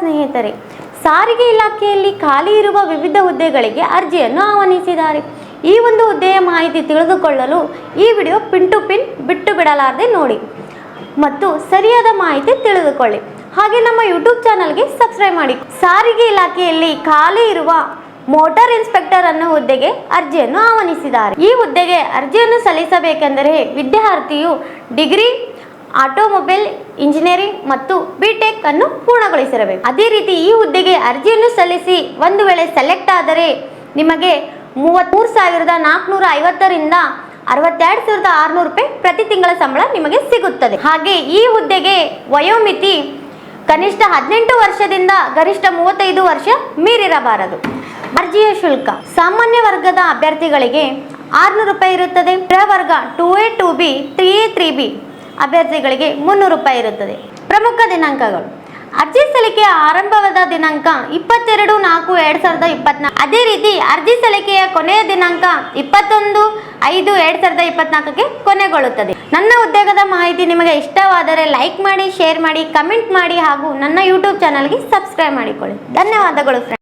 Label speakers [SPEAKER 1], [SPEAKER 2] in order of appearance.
[SPEAKER 1] ಸ್ನೇಹಿತರೆ, ಸಾರಿಗೆ ಇಲಾಖೆಯಲ್ಲಿ ಖಾಲಿ ಇರುವ ವಿವಿಧ ಹುದ್ದೆಗಳಿಗೆ ಅರ್ಜಿಯನ್ನು ಆಹ್ವಾನಿಸಿದ್ದಾರೆ. ಈ ಒಂದು ಹುದ್ದೆಯ ಮಾಹಿತಿ ತಿಳಿದುಕೊಳ್ಳಲು ಈ ವಿಡಿಯೋ ಪಿನ್ ಟು ಪಿನ್ ಬಿಟ್ಟು ಬಿಡಲಾರದೆ ನೋಡಿ. ಮತ್ತು ಸರಿಯಾದ ಮಾಹಿತಿ ತಿಳಿದುಕೊಳ್ಳಿ. ಹಾಗೆ ನಮ್ಮ ಯೂಟ್ಯೂಬ್ ಚಾನಲ್ಗೆ ಸಬ್ಸ್ಕ್ರೈಬ್ ಮಾಡಿ. ಸಾರಿಗೆ ಇಲಾಖೆಯಲ್ಲಿ ಖಾಲಿ ಇರುವ ಮೋಟಾರ್ ಇನ್ಸ್ಪೆಕ್ಟರ್ ಅನ್ನೋ ಹುದ್ದೆಗೆ ಅರ್ಜಿಯನ್ನು ಆಹ್ವಾನಿಸಿದ್ದಾರೆ. ಈ ಹುದ್ದೆಗೆ ಅರ್ಜಿಯನ್ನು ಸಲ್ಲಿಸಬೇಕೆಂದರೆ ವಿದ್ಯಾರ್ಥಿಯು ಡಿಗ್ರಿ ಆಟೋಮೊಬೈಲ್, ಇಂಜಿನಿಯರಿಂಗ್ ಮತ್ತು ಬಿಟೆಕ್ ಅನ್ನು ಪೂರ್ಣಗೊಳಿಸಿರಬೇಕು. ಅದೇ ರೀತಿ ಈ ಹುದ್ದೆಗೆ ಅರ್ಜಿಯನ್ನು ಸಲ್ಲಿಸಿ ಒಂದು ವೇಳೆ ಸೆಲೆಕ್ಟ್ ಆದರೆ ನಿಮಗೆ ಮೂವತ್ತ್ಮೂರು ಸಾವಿರದ ನಾಲ್ಕುನೂರ ಐವತ್ತರಿಂದ ಅರವತ್ತೆರಡು ಸಾವಿರದ ಆರುನೂರು ರೂಪಾಯಿ ಪ್ರತಿ ತಿಂಗಳ ಸಂಬಳ ನಿಮಗೆ ಸಿಗುತ್ತದೆ. ಹಾಗೆ ಈ ಹುದ್ದೆಗೆ ವಯೋಮಿತಿ ಕನಿಷ್ಠ ಹದಿನೆಂಟು ವರ್ಷದಿಂದ ಗರಿಷ್ಠ ಮೂವತ್ತೈದು ವರ್ಷ ಮೀರಿರಬಾರದು. ಅರ್ಜಿಯ ಶುಲ್ಕ. ಸಾಮಾನ್ಯ ವರ್ಗದ ಅಭ್ಯರ್ಥಿಗಳಿಗೆ ಆರುನೂರು ರೂಪಾಯಿ ಇರುತ್ತದೆ. ಪ್ರವರ್ಗ two A, two B, three A, three B. ಅಭ್ಯರ್ಥಿಗಳಿಗೆ ಮುನ್ನೂರು ರೂಪಾಯಿ ಇರುತ್ತದೆ. ಪ್ರಮುಖ ದಿನಾಂಕಗಳು. ಅರ್ಜಿ ಸಲ್ಲಿಕೆಯ ಆರಂಭವಾದ ದಿನಾಂಕ ಇಪ್ಪತ್ತೆರಡು ನಾಲ್ಕು ಎರಡ್ ಸಾವಿರದ ಇಪ್ಪತ್ನಾಲ್ಕು ಅದೇ ರೀತಿ ಅರ್ಜಿ ಸಲ್ಲಿಕೆಯ ಕೊನೆಯ ದಿನಾಂಕ ಇಪ್ಪತ್ತೊಂದು ಐದು ಎರಡ್ ಸಾವಿರದ ಇಪ್ಪತ್ನಾಲ್ಕಕ್ಕೆ ಕೊನೆಗೊಳ್ಳುತ್ತದೆ. ನನ್ನ ಉದ್ಯೋಗದ ಮಾಹಿತಿ ನಿಮಗೆ ಇಷ್ಟವಾದರೆ ಲೈಕ್ ಮಾಡಿ, ಶೇರ್ ಮಾಡಿ, ಕಮೆಂಟ್ ಮಾಡಿ ಹಾಗೂ ನನ್ನ ಯೂಟ್ಯೂಬ್ ಚಾನಲ್ಗೆ ಸಬ್ಸ್ಕ್ರೈಬ್ ಮಾಡಿಕೊಳ್ಳಿ. ಧನ್ಯವಾದಗಳು ಫ್ರೆಂಡ್ಸ್